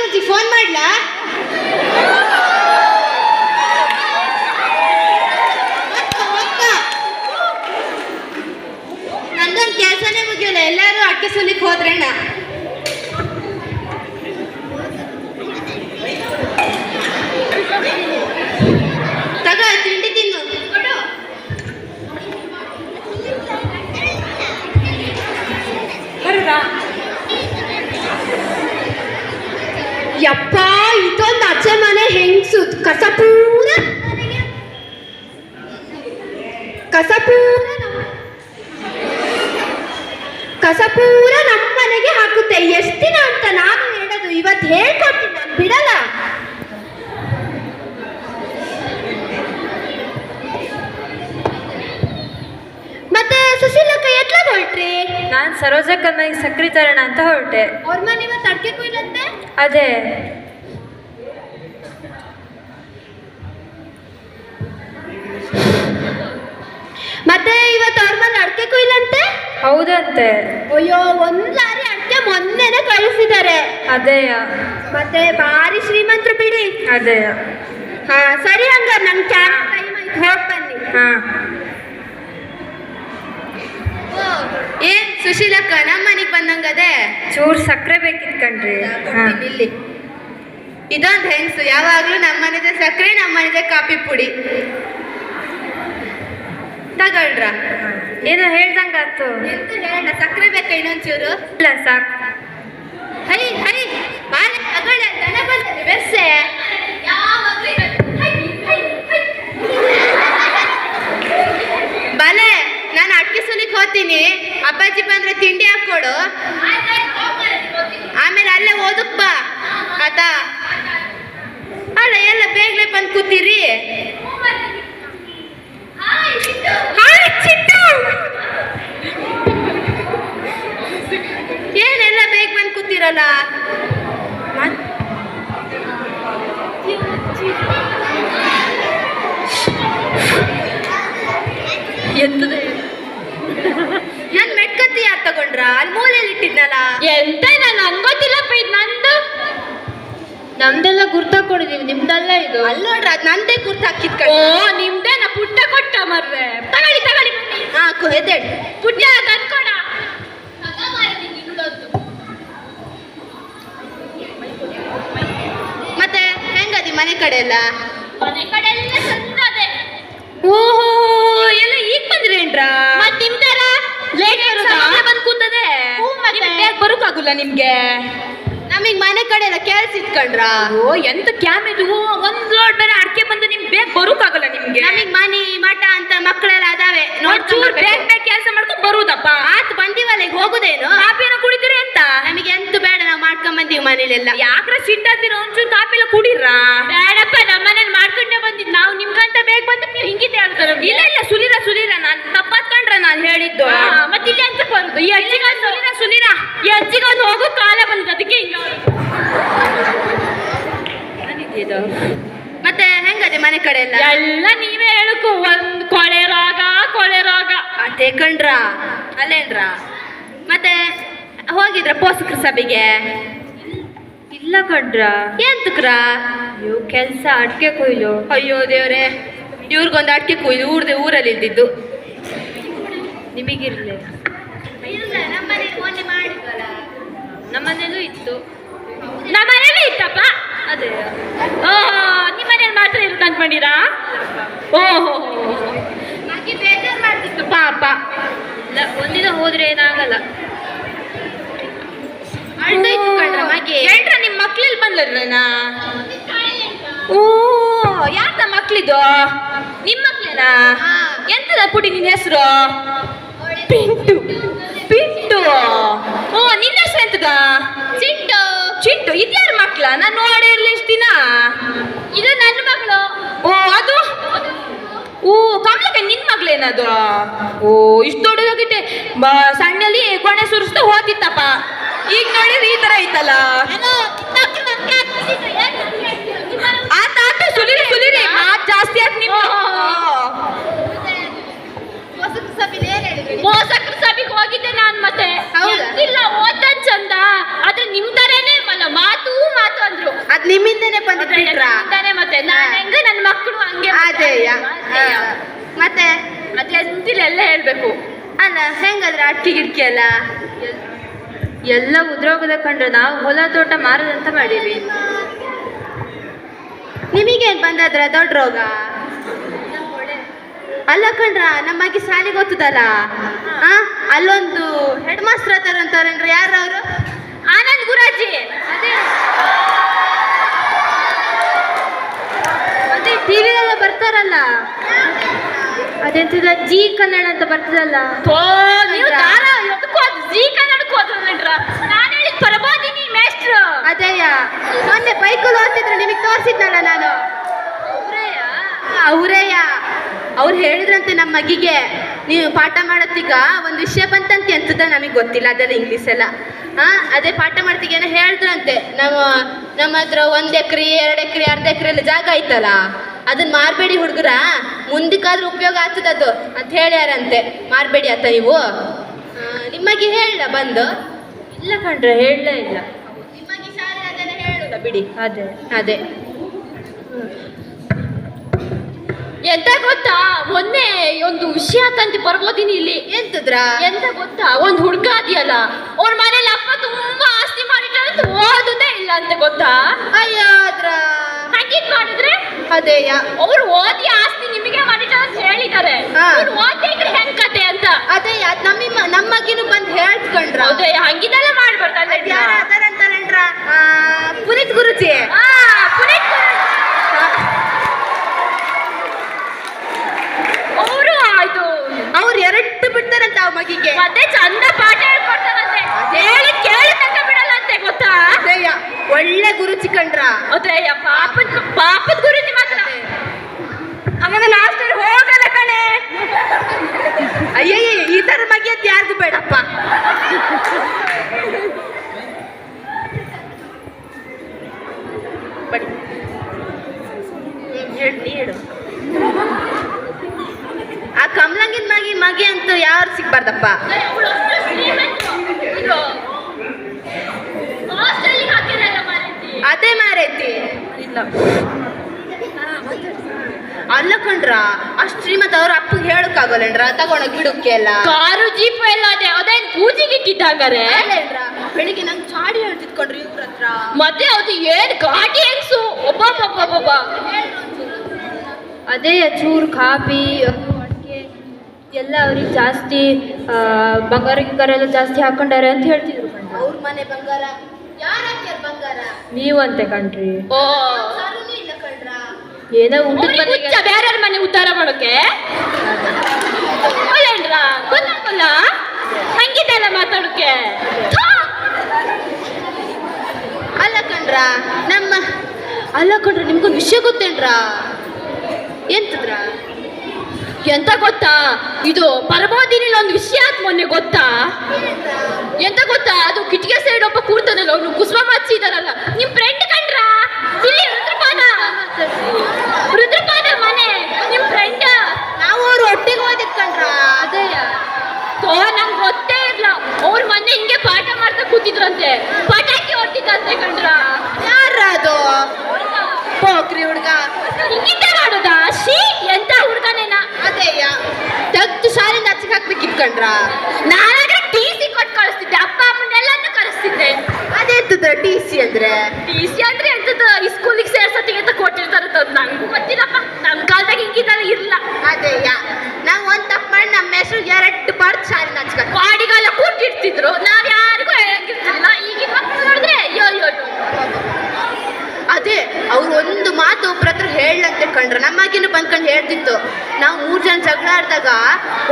ಮಾಲೀಕರಿಗೆ ಫೋನ್ ಮಾಡ್ಲಾ. ನಂದೊಂದು ಕೆಲಸನೇ ಮುಗಿಯಲ್ಲ ಎಲ್ಲರೂ ಅಟ್ಟಿಸಲಿಕ್ಕೆ ಸುಲಿಕ್ ಹೋದ್ರೇಣ ಕಸ ಪೂರ ನಮ್ಮ ಮನೆಗೆ ಹಾಕುತ್ತೆ. ಎಷ್ಟು ದಿನ ಅಂತ ನಾನು ಹೇಳೋದು. ಇವತ್ತು ಹೇಳ್ಕೊಡ್ತೀನಿ ನಾನು ಬಿಡಲ್ಲ. ಮತ್ತೆ ಸುಶೀಲಕ್ಕ ಎತ್ಲಾಗ ಹೊರಟ್ರಿ? ನಾನು ಸರೋಜಕ್ಕಮ್ಮನಿಗೆ ಸಕ್ರೆ ತರೋಣ ಅಂತ ಹೊರಟೆ. ಅವ್ರ ಮನೆ ಇವತ್ತು ಅಡ್ಕೆ ಕೊಯ್ಲಂತೆ ಅದೇ. ಹೌದಂತೆ. ಅಯ್ಯೋ ಒಂದ್ ಲಾರಿ ಅಡ್ಕೆ ಮೊನ್ನೆನೆ ಕಳಿಸಿದ್ದಾರೆ. ಅದೇಯ. ಮತ್ತೆ ಭಾರಿ ಶ್ರೀಮಂತರು ಬಿಡಿ. ಅದೇಯ. ಹಾ ಸರಿ ಹಂಗ ನನ್ ಕ್ಯಾಬ್ ಟೈಮ್ ಆಯ್ತು. ಹೋಗ್ ಬನ್ನಿ. ಹಾ. ಏನ್ ಸುಶೀಲಕ್ಕ ನಮ್ಮ ಮನೆಗ್ ಬಂದಂಗದೆ? ಚೂರ್ ಸಕ್ಕರೆ ಬೇಕಿತ್ತು ಕಣ್ರಿ. ಹಾ ಇಲ್ಲಿ ಇದೊಂದು ಹೆಂಗ್ಸು ಯಾವಾಗ್ಲೂ ನಮ್ಮ ಮನೆದೇ ಸಕ್ಕರೆ ನಮ್ಮ ಮನೆದೇ ಕಾಫಿ ಪುಡಿ. ತಗೊಳ್ರ. ಏನೋ ಹೇಳ್ದಂಗಾತು ಎಂತ ಹೇಳ ಸಕ್ಕರೆ ಬೇಕಾ ಇನ್ನೊಂಚೂರು? ಇಲ್ಲ ಸಾಕು. ಹೈ ಹೈ ಬಾಲೆ ತಗೊಳ್ಳಿ ದನ ಬಂದಲ್ಲಿ ಬೆರ್ಸೆ ಬಾಲೆ ನಾನು ಅಡ್ಕೆ ಸುಲಿಕ್ ಹೋಗ್ತೀನಿ ಅಪ್ಪಾಜಿ ಬಂದ್ರೆ ತಿಂಡಿ ಹಾಕೊಡು ಆಮೇಲೆ ಅಲ್ಲೇ ಓದಕ್ ಬಾ ಆತಾ ಅಲ್ಲ ಎಲ್ಲ ಬೇಗನೆ ಬಂದು ಕೂತೀರಿ ಹಾಯ್, ಚಿಟ್ಟು. ಏನೆಲ್ಲ ಬೇಗ ಮತ್- ಎಂತದೆ? ನನ್ ಮೆಟ್ಕತ್ತಿ ಯಾರು ತಗೊಂಡ್ರ? ಅಲ್ಲಿ ಮೂಲೆಯಲ್ಲಿ ಇಟ್ಟಿದ್ನಲ್ಲ? ಎಂತ ನಾನು ಗೊತ್ತಿಲ್ಲಪ್ಪ ಇದು ನಂದು. ನಮ್ದೆಲ್ಲ ಗುರ್ತಾಕೊಂಡಿದೀವಿ ನಿಮ್ದಲ್ಲ ಇದು. ಅಲ್ಲ ನೋಡ್ರ ಅದ್ ನಂದೇ ಗುರ್ತ ಹಾಕಿದ್ ಓ ನಿಮ್ದೇ ನಾ ಪುಟ್ಟ ಕೊಟ್ಟ ಮರ್ರೆ. ತಗೊಳ್ಳಿ ತಗೊಳ್ಳಿ. ಹಾ ಎದ್ದೇಳು. ಪುಟ್ಟ ತಂದ್ಕೊಡ ಮತ್ತೆ ಹೆಂಗದಿ ಮನೆ ಕಡೆ ಎಲ್ಲ? ಮನೆ ಕಡೆ ಎಲ್ಲ ಚಂದದೆ ಓಹೋ ಎಲ್ಲ ಈಗ ಬಂದ್ರೇನ್ರ ಮತ್ ನಿಮ್ ತರ ಲೇಟ್ ಬಂದ್ ಕೂತದೆ. ಬರೋಕ್ಕಾಗಲ್ಲ ನಿಮ್ಗೆ? ನಮಗ್ ಮನೆ ಕಡೆ ಎಲ್ಲ ಕೇಳಿಸಿಟ್ಕೊಂಡ್ರ ಓ ಎಂತ ಕ್ಯಾಮ್ ಇದು? ಒಂದ್ ಲೋಡ್ ಬೇರೆ ಅಡ್ಕೆ ಬಂದು ನಿಮ್ಗೆ ಬೇಗ ಬರೋಕ್ಕಾಗಲ್ಲ ನಿಮ್ಗೆ. ನಮಗ್ ಮನಿ ಮಠ ಅಂತ ಮಕ್ಕಳೆಲ್ಲ ಅದಾವೆ. ಒಂಚೂರ್ ಬೇಗ ನೋಡ್ಕೊಂಡ್ ಬೇಗ ಕೆಲಸ ಮಾಡ್ಕೊಂಡು ಬರುದಪ್ಪ. ಆತ್ ಬಂದಿವಲ್ಲ ಈಗ ಹೋಗುದೇನು? ಮನೇಲೆಲ್ಲ. ಯಾಕ್ರ ಸಿಟ್ಟಾತೀರ ಒಂಚೂರು ಕಾಪಿ ಎಲ್ಲ ಕುಡೀರಾ ಬೇಡಪ್ಪ ನಮ್ಮ ಮನೇಲಿ ಮಾಡ್ಕೊಂಡೆ ಬಂದಿದ್. ನಾವು ನಿಮ್ಗಂತ ಬೇಗ ಬಂದು ನೀವು ಹಿಂಗಿದೆ ಹೇಳ್ತಾರೆ ಇಲ್ಲ ಇಲ್ಲ ಸುನೀರ ಸುನೀರ ನಾನ್ ತಪ್ಪಾತ್ಕೊಂಡ್ರ ನಾನು ಹೇಳಿದ್ದು. ಮತ್ತೆ ಇಲ್ಲಿ ಅಂತ ಬಂದು. ಈ ಅಜ್ಜಿಗ ಸುನೀರ ಸುನೀರ. ಈ ಅಜ್ಜಿಗ ಒಂದು ಹೋಗೋ ಕಾಲ ಬಂದ್ ಅದಕ್ಕೆ ಹಿಂಗ ಮತ್ತೆ ಹೆಂಗದೆ ಮನೆ ಕಡೆ ಎಲ್ಲ ಎಲ್ಲ ನೀವೇ ಹೇಳಕು ಒಂದ್ ಕೊಳೆ ರೋಗ ಕೊಳೆ ರೋಗ. ಅದೇ ಕಣ್ರ ಅಲ್ಲೇನ್ರ ಮತ್ತೆ ಹೋಗಿದ್ರ ಪೋಷಕರ ಸಭೆಗೆ? ಇಲ್ಲ ಕಡ್ರ ಎಂತಕ್ರ? ಅಯ್ಯೋ ಕೆಲ್ಸ ಅಡ್ಕೆ ಕೊಯ್ಲು. ಅಯ್ಯೋ ದೇವ್ರೆ. ಇವ್ರಿಗೊಂದು ಅಡ್ಕೆ ಕೊಯ್ಲು ಊರ್ದೆ ಊರಲ್ಲಿ ಇದ್ದಿದ್ದು. ನಿಮಗಿರ್ಲಿ. ನಮ್ಮನೇಲೂ ಇತ್ತು. ನಮ್ಮನೇಲೂ ಇತ್ತಪ್ಪ. ಅದೇ. ಓಹೋ ನಿಮ್ಮನೇಲಿ ಮಾತ್ರ ಇರುತ್ತ ಅನ್ಕೊಂಡಿರಾ? ಓಹೋ ಪಾಪ. ಒಂದಿನ ಹೋದ್ರೆ ಏನಾಗಲ್ಲ. ಅಳ್ದೈತು ಕಣ್ರ ಮಗೆ ಏನ್ರ ನಿಮ್ಮ ಮಕ್ಳಲ್ಲಿ ಬಂದ್ರನಾ ಓ ಯಾರ್ದ ಮಕ್ಳಿದು? ನಿಮ್ಮ ಮಕ್ಳೇನಾ. ಎಂತದ ಪುಡಿ ನಿನ್ನ ಹೆಸರು? ಪಿಂಟು. ಪಿಂಟು. ಓ ನಿನ್ನ ಹೆಸರು ಎಂತದ? ಚಿಂಟು. ಚಿಂಟು. ಇದ್ಯಾರ ಮಕ್ಳ? ನಾನು ನೋಡಿರ್ಲಿ ಇಷ್ಟ ದಿನ. ಇದು ನನ್ನ ಮಗಳು. ಓ ಅದು? ಓ ಕಮಲಕ್ಕೆ ನಿನ್ ಮಗ್ಳೇನದು ಓ ಇಷ್ಟು ದೊಡ್ಡದಾಗಿತ್ತೆ ಬಾ ಸಣ್ಣಲ್ಲಿ ಕೊನೆ ಸುರಿಸ್ತಾ ಹೋತಿತ್ತಪ್ಪ. ಈಗ ನೋಡಿ ಈ ತರ ಐತಲ್ಲ. ಆ ಆತ ಸುಲಿರಿ ಸುಲಿರಿ ಮಾತು ಜಾಸ್ತಿ ಆತ್ ನಿಮ್ಮ ಮೋಸಕರ ಸಭೆಗೆ ಹೋಗಿದ್ದೆ ನಾನ್ ಮತ್ತೆ. ಇಲ್ಲ ಓದ ಚಂದ. ಆದ್ರೆ ನಿಮ್ ತರನೇ ಮಾತು ಮಾತು ಅಂದ್ರು. ಅದ್ ನಿಮ್ಮಿಂದನೇ ಬಂದಿದ್ದಾನೆ ಮತ್ತೆ. ನಾನ್ ಹೆಂಗ ನನ್ ಮಕ್ಕಳು ಹಂಗೆ ಅದೇಯ ಮತ್ತೆ? ಮತ್ತೆ ಅಂತಿಲ್ಲ ಎಲ್ಲ ಹೇಳ್ಬೇಕು. ಅಲ್ಲ ಹೆಂಗಂದ್ರೆ ಅಟ್ಟಿ ಗಿಡ್ಕಿ ಅಲ್ಲ ಎಲ್ಲ ಉದ್ರೋಗದ ಕಂಡ್ರೆ ನಾವು ಹೊಲ ತೋಟ ಮಾರದಂತ ಮಾಡೀವಿ ನಿಮಗೇನ್ ಬಂದದ್ರ ದೊಡ್ಡ ರೋಗ? ಅಲ್ಲ ಕಣ್ರ ನಮ್ಮಾಗಿ ಶಾಲೆಗೆ ಗೊತ್ತದಲ್ಲ ಆ ಅಲ್ಲೊಂದು ಹೆಡ್ ಮಾಸ್ಟರ್ ಅಂತಾರೇನ್ರಿ ಯಾರು ಅವರು? ಆನಂದ್ ಗುರಾಜಿ. ಅದೇ. ಅದೇ ಟಿವಿಲೆಲ್ಲ ಬರ್ತಾರಲ್ಲ? ಅದೆಂತದ ಜಿ ಕನ್ನಡ ಅಂತ ಬರ್ತದಲ್ಲ? ಜಿ ದಾರ ಅದು ಜಿ ನಾನು ಪರಬೋದಿನಿ ಮೇಷ್ಟ್ರು. ಮೊನ್ನೆ ಬೈಕಲ್ಲಿ ಓದ್ತಿದ್ರು ನಿಮಗೆ ತೋರಿಸಿದ್ನಲ್ಲ ನಾನು? ಅವರೇಯ ಅವ್ರು ಹೇಳಿದ್ರಂತೆ ನಮ್ಮ ಮಗಿಗೆ ನೀವು ಪಾಠ ಮಾಡತ್ತೀಗ? ಒಂದು ವಿಷಯ ಬಂತಂತೆ ಅಂತದ ನಮಗೆ ಗೊತ್ತಿಲ್ಲ ಅದೆಲ್ಲ ಇಂಗ್ಲೀಷ್ ಎಲ್ಲ. ಹಾ ಅದೇ ಪಾಠ ಮಾಡ್ತೀಗ ಏನೋ ಹೇಳಿದ್ರಂತೆ. ನಮ್ಮ ನಮ್ಮ ಹತ್ರ ಒಂದ್ ಎಕರೆ ಎರಡು ಎಕರೆ ಅರ್ಧ ಎಕರೆ ಎಲ್ಲ ಜಾಗ ಐತಲ್ಲ ಅದನ್ನ ಮಾರ್ಬೇಡಿ ಹುಡುಗರ ಮುಂದಕ್ಕಾದ್ರೂ ಉಪಯೋಗ ಆಗ್ತದದು ಅಂತ ಹೇಳ್ಯಾರಂತೆ. ಮಾರ್ಬೇಡಿ ಆತ ನೀವು. ನಿಮಗೆ ಹೇಳ ಬಂದು? ಇಲ್ಲ ಕಂಡ್ರೆ ಹೇಳಲೇ ಇಲ್ಲ. ನಿಮಗೆ ಶಾಲೆ ಅದನ್ನ ಹೇಳುದ ಬಿಡಿ. ಅದೇ. ಅದೇ. ಎಂತ ಗೊತ್ತಾ? ಮೊನ್ನೆ ಒಂದು ವಿಷಯ ತಂದು ಬರ್ಬೋದಿನಿ ಇಲ್ಲಿ. ಎಂತದ್ರ? ಎಂತ ಗೊತ್ತಾ? ಒಂದ್ ಹುಡ್ಗ ಅದಿಯಲ್ಲ. ಅವ್ರ ಮನೇಲಿ ಅಪ್ಪ ತುಂಬಾ ಆಸ್ತಿ ಮಾಡಿಟ್ಟ ಓದುದೇ ಇಲ್ಲ ಅಂತ ಗೊತ್ತಾ? ಅಯ್ಯೋ ಅದ್ರ. ಹಂಗಿದ್ ಮಾಡಿದ್ರೆ? ಅದೇಯ. ಅವ್ರು ಓದಿ ಆಸ್ತಿ ನಿಮಗೆ ಮಾಡಿಟ್ಟ ಅಂತ ಹೇಳಿದ್ದಾರೆ. ಹಾ. ಅದೇ ನಮ್ಮ ನಮ್ಮಗಿನೂ ಬಂದು ಹೇಳ್ಕೊಂಡ್ರ ಅದೇ ಹಂಗಿದೆಲ್ಲ ಮಾಡ್ಬಾರ್ದಲ್ಲ ಅದ್ ಯಾರ್ ಅದಾರ ಅಂತಾರೇನ್ರ? ಪುನೀತ್ ಗುರುಜಿ. ಪುನೀತ್ ಅವರು ಇದು ಅವ್ರು ಎರಟ್ಟು ಬಿಡ್ತಾರಂತ ಆ ಮಗಿಗೆ. ಮತ್ತೆ ಚಂದ ಪಾಠ ಹೇಳ್ಕೊಡ್ತಾರಂತೆ. ಹೇಳಿ ಕೇಳಿ ತಕ್ಕ ಬಿಡಲ್ಲಂತೆ ಗೊತ್ತಾ? ಅದೇಯ ಒಳ್ಳೆ ಗುರುಜಿ ಕಂಡ್ರ. ಅದೇ ಪಾಪದ ಪಾಪದ ಗುರುಜಿ ಮಾತ್ರ. ಆಮೇಲೆ ಲಾಸ್ಟ್ ತರ ಮಗಿ ಅಂತ ಯಾರಿಗೂ ಬೇಡಪ್ಪ. ಬಡಿ ಹ್ಮ್, ಹೇಳು ಆ ಕಮಲಂಗಿನ ಮಗಿ ಮಗಿ ಅಂತೂ ಯಾರು ಸಿಗ್ಬಾರ್ದಪ್ಪ. ಅದೇ ಮಾರೈತಿ. ಇಲ್ಲ. ಅಲ್ಲ ಕಣ್ರ ಅಷ್ಟು ಶ್ರೀಮಂತ ಅವ್ರ ಅಪ್ಪಗೆ ಹೇಳಕ್ಕಾಗಲ್ಲಂಡ್ರ ತಗೊಂಡೋಗಿ ಗಿಡಕ್ಕೆ ಎಲ್ಲ? ಕಾರು ಜೀಪ್ ಎಲ್ಲ ಅದೇ ಅದೇನ್ ಪೂಜೆಗೆ ಇಟ್ಟಿದ್ದಾಗಾರೆ ಅಲ್ಲೇನ್ರ? ಬೆಳಿಗ್ಗೆ ನಂಗೆ ಚಾಡಿ ಹೇಳ್ತಿದ್ಕೊಂಡ್ರಿ ಇವ್ರ ಹತ್ರ. ಮತ್ತೆ ಅದು ಏನ್ ಘಾಟಿ ಹೆಂಗ್ಸು ಒಬ್ಬ ಅದೇ ಚೂರು ಕಾಫಿ ಅಡಿಕೆ ಎಲ್ಲ ಅವ್ರಿಗೆ ಜಾಸ್ತಿ ಬಂಗಾರ ಗಿಂಗಾರ ಎಲ್ಲ ಜಾಸ್ತಿ ಹಾಕೊಂಡಾರೆ ಅಂತ ಹೇಳ್ತಿದ್ರು ಕಣ್ರಿ. ಅವ್ರ ಮನೆ ಬಂಗಾರ. ಯಾರ ಬಂಗಾರ? ನೀವಂತೆ ಕಣ್ರಿ. ಓ. ಏನೋ ಊಟದ ಮನೆಗೆ ಬೇರೆ ಮನೆ ಉದ್ಧಾರ ಮಾಡೋಕೆ? ಅಲ್ಲೇನ್ರ ಗೊತ್ತಾಗಲ್ಲ ಹಂಗಿದೆಲ್ಲ ಮಾತಾಡೋಕೆ. ಅಲ್ಲ ಕಣ್ರ ನಮ್ಮ ಅಲ್ಲ ಕಣ್ರ ನಿಮ್ಗೊಂದು ವಿಷಯ ಗೊತ್ತೇನ್ರ? ಎಂತದ್ರ? ಎಂತ ಗೊತ್ತಾ? ಇದು ಪರಮೋದಿನ ಒಂದು ವಿಷಯ ಆತ್ ಮೊನ್ನೆ ಗೊತ್ತಾ? ಎಂತ ಗೊತ್ತಾ? ಅದು ಕಿಟಕಿ ಸೈಡ್ ಒಬ್ಬ ಕೂರ್ತಾನಲ್ಲ ಅವನು ಕುಸುಮ ಮಚ್ಚಿದಾರಲ್ಲ ನಿಮ್ ಫ್ರೆಂಡ್ ಕಂಡ್ರಾ ಇಲ್ಲಿ ರುದ್ರಪಾದ ರುದ್ರಪಾದ ಮನೆ ನಿಮ್ ಫ್ರೆಂಡ್ ನಾವು ಅವ್ರು ಒಟ್ಟಿಗೆ ಓದಿದ್ ಕಣ್ರ? ಅದೇ. ತೋ ನಂಗೆ ಗೊತ್ತೇ ಇಲ್ಲ ಅವ್ರ ಮೊನ್ನೆ ಹಿಂಗೆ ಪಾಠ ಮಾಡ್ತಾ ಕೂತಿದ್ರಂತೆ. ಪಟಾಕಿ ಹೊಡ್ತಿದ್ದಂತೆ ಕಂಡ್ರ ಯಾರ ಅದು? ಪೋಕ್ರಿ ಹುಡ್ಗ. ಹಿಂಗಿದ್ದ ಮಾಡೋದಾ? ಶೀ ಎಂತ ಹುಡ್ಗನೇನ? ಅದೇಯ? ತೆಗ್ದು ಶಾಲೆಯಿಂದ ಹಚ್ಚಿಗೆ ಹಾಕ್ಬೇಕಿತ್ತು ನಾನಾದ್ರೆ ಟಿ ಸಿ ಕೊಟ್ಟು ಕಳಿಸ್ತಿದ್ದೆ. ಅಪ್ಪ ಅಮ್ಮನ್ನೆಲ್ಲನೂ ಕಳಿಸ್ತಿದ್ದೆ ಅದೆಂತದ್ರ ಟಿ ಸಿ ಅಂದ್ರೆ? ಟಿ ಸಿ ಅಂದ್ರೆ ಎಂತದ ಈ ಸ್ಕೂಲಿಗೆ ಸೇರ್ಸತ್ತಿಗೆ ಅಂತ ಕೊಟ್ಟಿರ್ತಾರೆ ಅದು ನಂಗೂ ಗೊತ್ತಿಲ್ಲಪ್ಪ ನಮ್ಮ ಕಾಲದಾಗ ಹಿಂಗಿದ್ದಲ್ಲ ಇರಲ್ಲ ಅದೇಯ ನಾವು ಒಂದ್ ತಪ್ಪು ಮಾಡಿ ನಮ್ಮ ಹೆಸರು ಎರಡು ಬಾರ್ದು ಶಾಲೆಯಿಂದ ಹಚ್ಕ ಬಾಡಿಗೆಲ್ಲ ಕೂಟಿರ್ತಿದ್ರು ನಾವ್ ಯಾರಿಗೂ ಹೇಳಂಗಿರ್ತಿಲ್ಲ ಈಗಿನ ಮಕ್ಕಳು ನೋಡಿದ್ರೆ ಅಯ್ಯೋ ಅಯ್ಯೋ ಅಯ್ಯೋ. ಅದೇ ಅವ್ರು ಒಂದು ಮಾತು ಒಬ್ರ ಹತ್ರ ಹೇಳಂತೆ ಕಂಡ್ರ ನಮ್ಮಾಗಿನ ಬಂದ್ಕೊಂಡು ಹೇಳ್ತಿತ್ತು. ನಾವು ಮೂರ್ ಜನ ಜಗಳ ಆಡ್ದಾಗ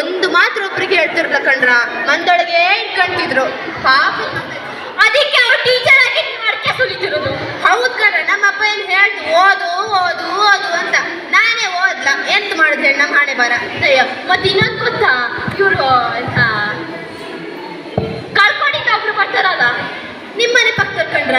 ಒಂದು ಮಾತ್ರ ಒಬ್ರಿಗೆ ಹೇಳ್ತಿರ್ಲ ಕಣ್ರ. ಮಂದೊಳಗೆ ಇಟ್ಕೊಂತಿದ್ರು ಪಾಪ. ಅದಕ್ಕೆ ಅವ್ರು ಟೀಚರ್ ಆಗಿ ಅಡ್ಕೆ ಸುಲಿತಿರೋದು ಹೌದ್ ನಮ್ಮ ಅಪ್ಪ ಏನ್ ಹೇಳ್ತು ಓದು ಓದು ಓದು ಅಂತ. ನಾನೇ ಓದ್ಲ. ಎಂತ ಮಾಡಿದ್ರೆ ನಮ್ಮ ಹಣೆ ಬರ ಮತ್ತೆ ಇನ್ನೊಂದು ಗೊತ್ತಾ? ಇವರು ಕಳ್ಕೊಂಡಿದ್ದ ಒಬ್ರು ಬರ್ತಾರಲ್ಲ ನಿಮ್ಮನೆ ಪಕ್ಕದ ಕಂಡ್ರ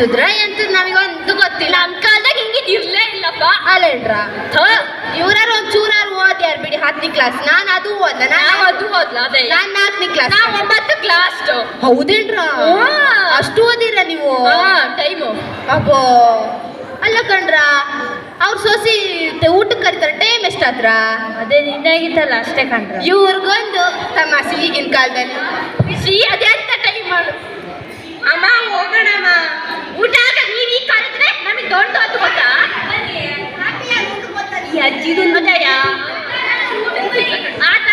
ಎಂತದ್ರ ಎಂತ ನಮಗೊಂದು ಗೊತ್ತಿಲ್ಲ. ನಮ್ ಕಾಲದಾಗ ಹಿಂಗಿದ್ ಇರ್ಲೇ ಇಲ್ಲಪ್ಪ. ಅಲ್ಲೇನ್ರ? ಇವ್ರಾರು ಒಂದ್ ಚೂರಾರು ಓದ್ಯಾರ ಬಿಡಿ ಹತ್ತನೇ ಕ್ಲಾಸ್ ನಾನ್ ಅದು ಓದ್ಲ ನಾನು ಅದು ಓದ್ಲ ಅದೇ. ನಾನ್ ನಾಲ್ಕನೇ ಕ್ಲಾಸ್ ಒಂಬತ್ತು ಕ್ಲಾಸ್ ಹೌದೇನ್ರ. ಅಷ್ಟು ಓದಿರ ನೀವು? ಟೈಮು. ಅಬ್ಬೋ. ಅಲ್ಲ ಕಣ್ರ ಅವ್ರ ಸೊಸಿ ಊಟಕ್ಕೆ ಕರಿತಾರೆ ಟೈಮ್ ಎಷ್ಟಾದ್ರ? ಅದೇ ನಿನ್ನಾಗಿತ್ತಲ್ಲ ಅಷ್ಟೇ ಕಣ್ರ. ಇವ್ರಿಗೊಂದು ತಮ್ಮ ಈಗಿನ ಕಾಲದಲ್ಲಿ. ಸಿ ಅದೆಂತ ಟೈಮ್ ಮಾಡು. ಅಮ್ಮ ಹೋಗೋಣ ದೊಡ್ಡ ಹೊತ್ತು ಗೊತ್ತಾ ಈ ಅಜ್ಜಿದು ಮಜಯ? ಆತ